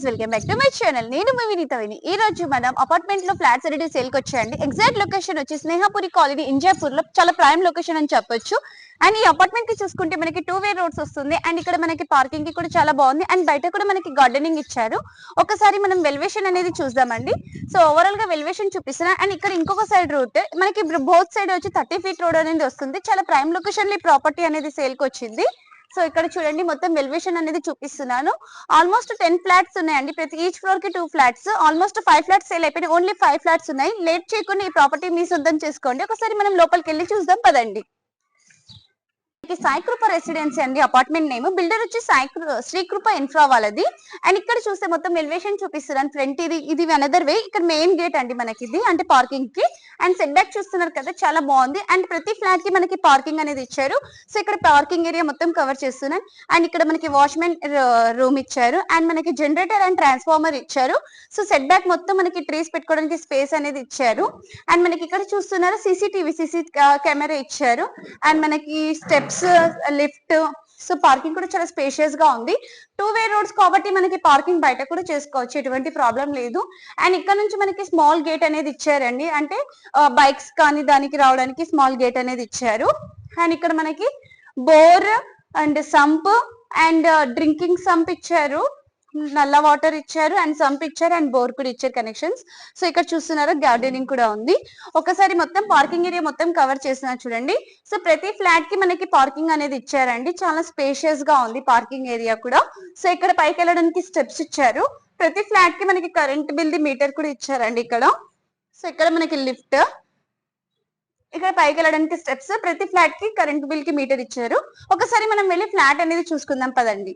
Guys welcome back to my channel నేను మీ వినీత విని. ఈ రోజు మనం అపార్ట్మెంట్లో ఫ్లాట్స్ అనేది సేల్కి వచ్చాయండి ఎగ్జాక్ట్ లొకేషన్ వచ్చి స్నేహపురి కాలనీ ఇంజాపూర్లో చాలా ప్రైమ్ లొకేషన్ అని చెప్పొచ్చు. అండ్ ఈ అపార్ట్మెంట్కి చూసుకుంటే మనకి టూ వే రోడ్స్ వస్తుంది. అండ్ ఇక్కడ మనకి పార్కింగ్కి కూడా చాలా బాగుంది. అండ్ బయట కూడా మనకి గార్డెనింగ్ ఇచ్చారు. ఒకసారి మనం వెల్వేషన్ అనేది చూద్దామండి. సో ఓవరాల్గా వెల్వేషన్ చూపిస్తున్నా. అండ్ ఇక్కడ ఇంకొక సైడ్ రూట్ మనకి బోత్ సైడ్ వచ్చి థర్టీ ఫీట్ రోడ్ అనేది వస్తుంది. చాలా ప్రైమ్ లొకేషన్లో ప్రాపర్టీ అనేది సేల్కి వచ్చింది. సో ఇక్కడ చూడండి మొత్తం వెల్వేషన్ అనేది చూపిస్తున్నాను. ఆల్మోస్ట్ టెన్ ఫ్లాట్స్ ఉన్నాయండి. ప్రతి ఈచ్ ఫ్లోర్కి two flats almost five flats sale అయిపోయినాయి. ఓన్లీ ఫైవ్ ఫ్లాట్స్ ఉన్నాయి. లేట్ చేయకుండా ఈ ప్రాపర్టీ మీ సొంతం చేసుకోండి. ఒకసారి మనం లోపలికి వెళ్ళి చూద్దాం. పదండి. ఇది సాయికృప రెసిడెన్సీ అండి అపార్ట్మెంట్ నేమ్. బిల్డర్ వచ్చి సాయికృ శ్రీకృప ఇన్ఫ్రా వాళ్ళది అండ్ ఇక్కడ చూస్తే మొత్తం ఎలివేషన్ చూపిస్తున్నాను ఫ్రంట్ ఇది ఇది అనదర్ వే ఇక్కడ మెయిన్ గేట్ అండి మనకి ఇది అంటే పార్కింగ్కి. అండ్ సెట్ బ్యాక్ చూస్తున్నారు కదా చాలా బాగుంది. అండ్ ప్రతి ఫ్లాట్కి మనకి పార్కింగ్ అనేది ఇచ్చారు. సో ఇక్కడ పార్కింగ్ ఏరియా మొత్తం కవర్ చేస్తున్నాను. అండ్ ఇక్కడ మనకి వాచ్మెన్ రూమ్ ఇచ్చారు. అండ్ మనకి జనరేటర్ అండ్ ట్రాన్స్ఫార్మర్ ఇచ్చారు. సో సెట్ బ్యాక్ మొత్తం మనకి ట్రీస్ పెట్టుకోవడానికి స్పేస్ అనేది ఇచ్చారు. అండ్ మనకి ఇక్కడ చూస్తున్నారు సీసీటీవీ సీసీ కెమెరా ఇచ్చారు. అండ్ మనకి స్టెప్స్ లిఫ్ట్ సో పార్కింగ్ కూడా చాలా స్పేషియస్గా ఉంది. టూ వే రోడ్స్ కాబట్టి మనకి పార్కింగ్ బయట కూడా చేసుకోవచ్చు ఎటువంటి ప్రాబ్లం లేదు. అండ్ ఇక్కడ నుంచి మనకి స్మాల్ గేట్ అనేది ఇచ్చారండి. అంటే బైక్స్ కానీ దానికి రావడానికి స్మాల్ గేట్ అనేది ఇచ్చారు. అండ్ ఇక్కడ మనకి bore and sump and drinking sump ఇచ్చారు. నల్ల వాటర్ ఇచ్చారు అండ్ సంప్ ఇచ్చారు అండ్ బోర్ కూడా ఇచ్చారు కనెక్షన్స్ సో ఇక్కడ చూస్తున్నారు గార్డెనింగ్ కూడా ఉంది. ఒకసారి మొత్తం పార్కింగ్ ఏరియా మొత్తం కవర్ చేస్తున్నారు చూడండి. సో ప్రతి ఫ్లాట్కి మనకి పార్కింగ్ అనేది ఇచ్చారండి. చాలా స్పేషియస్గా ఉంది పార్కింగ్ ఏరియా కూడా. సో ఇక్కడ పైకి వెళ్ళడానికి స్టెప్స్ ఇచ్చారు. ప్రతి ఫ్లాట్కి మనకి కరెంట్ బిల్ ది మీటర్ కూడా ఇచ్చారండి ఇక్కడ. సో ఇక్కడ మనకి లిఫ్ట్ ఇక్కడ పైకి వెళ్ళడానికి స్టెప్స్ ప్రతి ఫ్లాట్కి కరెంట్ బిల్కి మీటర్ ఇచ్చారు. ఒకసారి మనం వెళ్ళి ఫ్లాట్ అనేది చూసుకుందాం పదండి.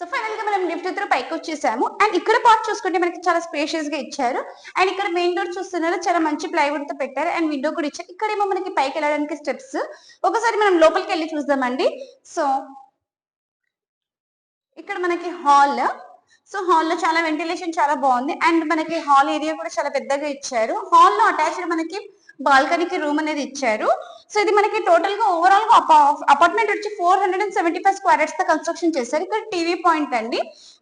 సో ఫైనల్గా మనం లిఫ్ట్ త్రూ పైకి వచ్చేసాము. అండ్ ఇక్కడ పార్ట్ చూసుకుంటే మనకి చాలా స్పేషియస్గా ఇచ్చారు. అండ్ ఇక్కడ మెయిన్ డోర్ చూస్తున్నారు. చాలా మంచి ప్లైవుడ్తో పెట్టారు. అండ్ విండో కూడా ఇచ్చారు. ఇక్కడేమో మనకి పైకి వెళ్ళడానికి స్టెప్స్ ఒకసారి మనం లోపలికి వెళ్ళి చూద్దామండి. సో ఇక్కడ మనకి హాల్ సో హాల్లో చాలా వెంటిలేషన్ చాలా బాగుంది. అండ్ మనకి హాల్ ఏరియా కూడా చాలా పెద్దగా ఇచ్చారు. హాల్లో అటాచ్డ్ మనకి బాల్కనీకి రూమ్ అనేది ఇచ్చారు. సో ఇది మనకి టోటల్గా ఓవరాల్గా అపార్ట్మెంట్ వచ్చి four hundred and seventy five స్క్వేర్స్తో construction చేశారు. ఇక్కడ టీవీ పాయింట్ అండి.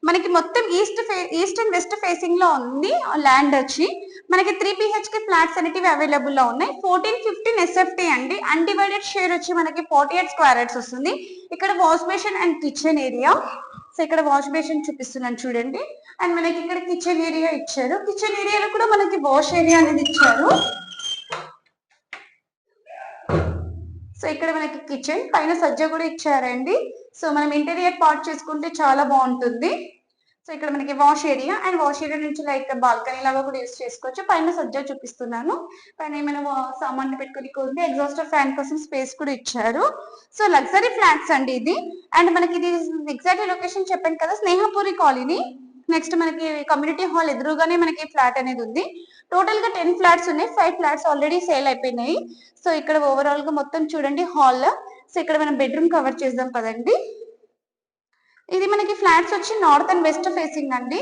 మనకి మొత్తం ఈస్ట్ ఈస్ట్ అండ్ వెస్ట్ ఫేసింగ్లో ఉంది ల్యాండ్ వచ్చి. మనకి త్రీ బిహెచ్కే ఫ్లాట్స్ అనేటివి అవైలబుల్లో ఉన్నాయి. ఫోర్టీన్ ఫిఫ్టీన్ ఎస్ఎఫ్టీ అండి. అన్డివైడెడ్ షేర్ వచ్చి మనకి ఫార్టీ ఎయిట్ స్క్వేర్స్ వస్తుంది. ఇక్కడ wash basin and kitchen area so ఇక్కడ వాష్ బేసిన్ చూపిస్తున్నాను చూడండి. అండ్ మనకి ఇక్కడ కిచెన్ ఏరియా ఇచ్చారు. కిచెన్ ఏరియాలో కూడా మనకి వాష్ ఏరియా అనేది ఇచ్చారు. సో ఇక్కడ మనకి కిచెన్ పైన సజ్జ కూడా ఇచ్చారండి. సో మనం ఇంటీరియర్ పార్ట్ చేసుకుంటే చాలా బాగుంటుంది. సో ఇక్కడ మనకి wash area and wash area నుంచి లైక్ బాల్కనీ లాగా కూడా యూస్ చేసుకోవచ్చు. పైన సజ్జ చూపిస్తున్నాను. పైన ఏమైనా సామాన్లు పెట్టుకుని ఉంది ఎగ్జాస్టర్ ఫ్యాన్ కోసం స్పేస్ కూడా ఇచ్చారు. సో లగ్జరీ ఫ్లాట్స్ అండి ఇది. అండ్ మనకి ఇది ఎగ్జాక్ట్ లొకేషన్ చెప్పాను కదా స్నేహపురి కాలనీ. నెక్స్ట్ మనకి కమ్యూనిటీ హాల్ ఎదురుగానే మనకి ఫ్లాట్ అనేది ఉంది. టోటల్గా టెన్ ఫ్లాట్స్ ఉన్నాయి. ఫైవ్ ఫ్లాట్స్ ఆల్రెడీ సేల్ అయిపోయినాయి. సో ఇక్కడ ఓవరాల్గా మొత్తం చూడండి హాల్ సో ఇక్కడ మనం బెడ్రూమ్ కవర్ చేద్దాం కదండి. ఇది మనకి ఫ్లాట్స్ వచ్చి నార్త్ అండ్ వెస్ట్ ఫేసింగ్ అండి.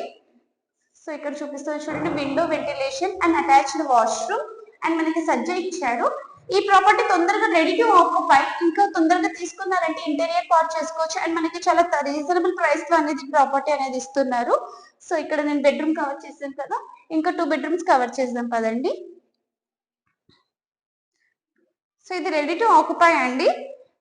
సో ఇక్కడ చూపిస్తుంది చూడండి window ventilation and attached washroom and మనకి సజ్జ ఇచ్చాడు ఈ ప్రాపర్టీ తొందరగా రెడీ టు ఆక్యుపై ఇంకా తొందరగా తీసుకున్నారంటే ఇంటీరియర్ పార్ట్ చేసుకోవచ్చు. అండ్ మనకి చాలా రీజనబుల్ ప్రైస్లో అనేది ప్రాపర్టీ అనేది ఇస్తున్నారు. సో ఇక్కడ నేను బెడ్రూమ్ కవర్ చేశాను కదా. ఇంకా టూ బెడ్రూమ్స్ కవర్ చేద్దాం పదండి. సో ఇది రెడీ టు ఆక్యుపై అండి.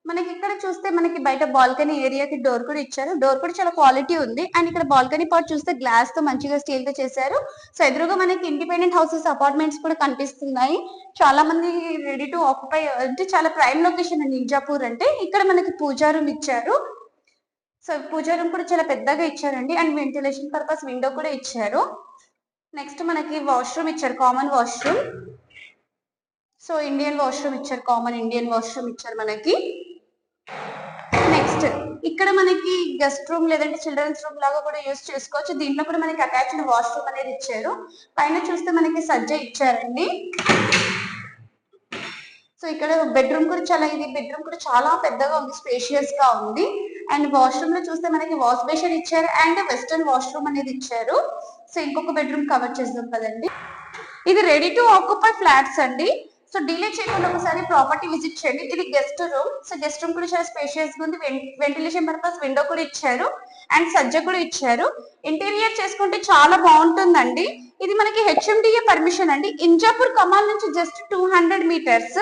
మనకి ఇక్కడ చూస్తే మనకి బయట బాల్కనీ ఏరియాకి డోర్ కూడా ఇచ్చారు. డోర్ కూడా చాలా క్వాలిటీ ఉంది. అండ్ ఇక్కడ బాల్కనీ పార్ట్ చూస్తే గ్లాస్తో మంచిగా స్టీల్తో చేశారు. సో ఎదురుగా మనకి ఇండిపెండెంట్ హౌసెస్ అపార్ట్మెంట్స్ కూడా కనిపిస్తున్నాయి. చాలా మంది రెడీ టు ఆక్యుపై అంటే చాలా ప్రైమ్ లొకేషన్ అండి నిజాపూర్ అంటే. ఇక్కడ మనకి పూజా రూమ్ ఇచ్చారు. సో పూజా రూమ్ కూడా చాలా పెద్దగా ఇచ్చారండి. అండ్ వెంటిలేషన్ పర్పస్ విండో కూడా ఇచ్చారు. నెక్స్ట్ మనకి వాష్రూమ్ ఇచ్చారు common washroom so Indian washroom ఇచ్చారు కామన్ ఇండియన్ వాష్రూమ్ ఇచ్చారు మనకి. నెక్స్ట్ ఇక్కడ మనకి గెస్ట్ రూమ్ లేదంటే చిల్డ్రన్స్ రూమ్ లాగా కూడా యూస్ చేసుకోవచ్చు. దీంట్లో కూడా మనకి అటాచ్డ్ వాష్రూమ్ అనేది ఇచ్చారు. పైన చూస్తే మనకి సజ్జ ఇచ్చారండి. సో ఇక్కడ బెడ్రూమ్ కూడా చాలా ఇది బెడ్రూమ్ కూడా చాలా పెద్దగా ఉంది స్పేషియస్గా ఉంది. అండ్ వాష్రూమ్లో చూస్తే మనకి వాష్ బేషన్ ఇచ్చారు అండ్ వెస్టర్న్ వాష్రూమ్ అనేది ఇచ్చారు. సో ఇంకొక బెడ్రూమ్ కవర్ చేద్దాం కదండి. ఇది రెడీ టు ఆక్యుపై ఫ్లాట్స్ అండి. సో డిలే చేయకుండా ఒకసారి ప్రాపర్టీ విజిట్ చేయండి. ఇది guest room so guest room కూడా చాలా స్పేషియస్గా ఉంది. వెంటిలేషన్ పర్పస్ విండో కూడా ఇచ్చారు. అండ్ సజ్జ కూడా ఇచ్చారు. ఇంటీరియర్ చేసుకుంటే చాలా బాగుంటుందండి. ఇది మనకి హెచ్ఎండిఏ పర్మిషన్ అండి. ఇంజాపూర్ కమాల్ నుంచి just two hundred meters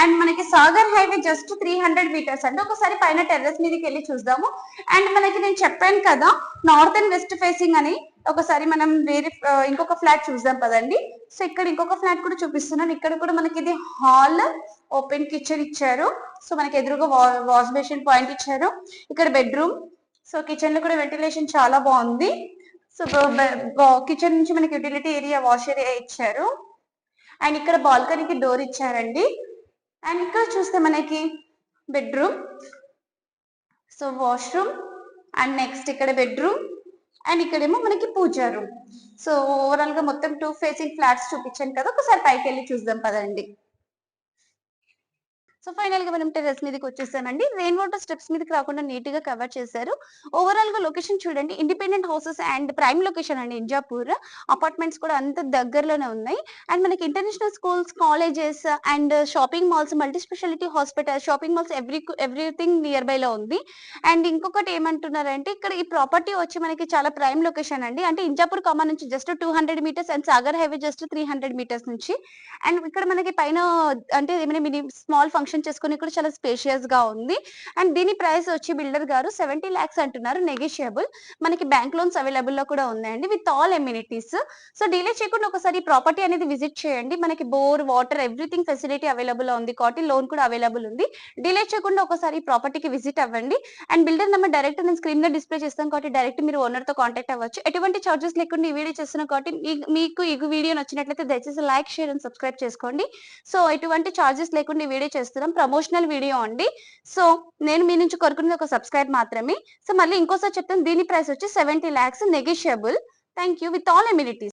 and మనకి Sagar highway just three hundred meters అండి. ఒకసారి పైన టెర్రస్ మీదకి వెళ్ళి చూద్దాము. అండ్ మనకి నేను చెప్పాను కదా నార్త్ అండ్ వెస్ట్ ఫేసింగ్ అని. ఒకసారి మనం వేరే ఇంకొక ఫ్లాట్ చూద్దాం పదండి. సో ఇక్కడ ఇంకొక ఫ్లాట్ కూడా చూపిస్తున్నాను. ఇక్కడ కూడా మనకి ఇది హాల్ ఓపెన్ కిచెన్ ఇచ్చారు. సో మనకి ఎదురుగా వాష్ బేసిన్ పాయింట్ ఇచ్చారు. ఇక్కడ బెడ్రూమ్. సో కిచెన్లో కూడా వెంటిలేషన్ చాలా బాగుంది. సో కిచెన్ నుంచి మనకి యూటిలిటీ ఏరియా వాష్ ఏరియా ఇచ్చారు. అండ్ ఇక్కడ బాల్కనీకి డోర్ ఇచ్చారండి. అండ్ ఇక్కడ చూస్తే మనకి bedroom. So washroom. And next ఇక్కడ బెడ్రూమ్. అండ్ ఇక్కడేమో మనకి పూజా రూమ్ సో ఓవరాల్గా మొత్తం టూ ఫేసింగ్ ఫ్లాట్స్ చూపించాను కదా ఒకసారి పైకి వెళ్ళి చూద్దాం పదండి. సో ఫైనల్గా మనం టెరెస్ మీదకి వచ్చేసామండి. రెయిన్ వాటర్ స్టెప్స్ మీదకి రాకుండా నీట్గా కవర్ చేశారు. ఓవరాల్గా లొకేషన్ చూడండి. Independent houses and prime location అండి ఇంజాపూర్. అపార్ట్మెంట్స్ కూడా అంత దగ్గరలోనే ఉన్నాయి. అండ్ మనకి international schools colleges and shopping malls multi speciality hospital shopping malls every everything nearby లో ఉంది. అండ్ ఇంకొకటి ఏమంటున్నారంటే ఇక్కడ ఈ ప్రాపర్టీ వచ్చి మనకి చాలా ప్రైమ్ లొకేషన్ అండి. అంటే ఇంజాపూర్ కమా నుంచి just two hundred meters and Sagar highway just three hundred meters నుంచి. అండ్ ఇక్కడ మనకి పైన అంటే ఏమైనా మినీ స్మాల్ ఫంక్షన్ చేసుకుని కూడా చాలా స్పేషియస్గా ఉంది. అండ్ దీని ప్రైస్ వచ్చి బిల్డర్ గారు సెవెంటీ లాక్స్ అంటున్నారు నెగోషియబుల్ మనకి బ్యాంక్ లోన్స్ అవైలబుల్లో కూడా ఉన్నాయండి with all amenities so delay చేయకుండా ఒకసారి ప్రాపర్టీ అనేది విజిట్ చేయండి. మనకి బోర్ వాటర్ ఎవ్రీథింగ్ ఫెసిలిటీ అవైలబుల్లో ఉంది కాబట్టి లోన్ కూడా అవైలబుల్ ఉంది. డిలే చేయకుండా ఒకసారి ప్రాపర్టీకి విజిట్ అవ్వండి. అండ్ బిల్డర్ నెంబర్ డైరెక్ట్ నేను స్క్రీన్లో డిస్ప్లే చేస్తాను కాబట్టి డైరెక్ట్ మీరు ఓనర్తో కాంటాక్ట్ అవ్వచ్చు. ఎటువంటి చార్జెస్ లేకుండా ఈ వీడియో చేస్తున్నాం కాబట్టి మీకు ఈ వీడియో నచ్చినట్లయితే దయచేసి లైక్ షేర్ అండ్ సబ్స్క్రైబ్ చేసుకోండి. సో ఎటువంటి చార్జెస్ లేకుండా ఈ వీడియో చేస్తున్నాం ప్రమోషనల్ వీడియో అండి. సో నేను మీ నుంచి కోరుకునేది ఒక సబ్స్క్రైబ్ మాత్రమే. సో మళ్ళీ ఇంకోసారి చెప్తాను. దీని ప్రైస్ వచ్చి seventy lakhs negotiable thank you with all amenities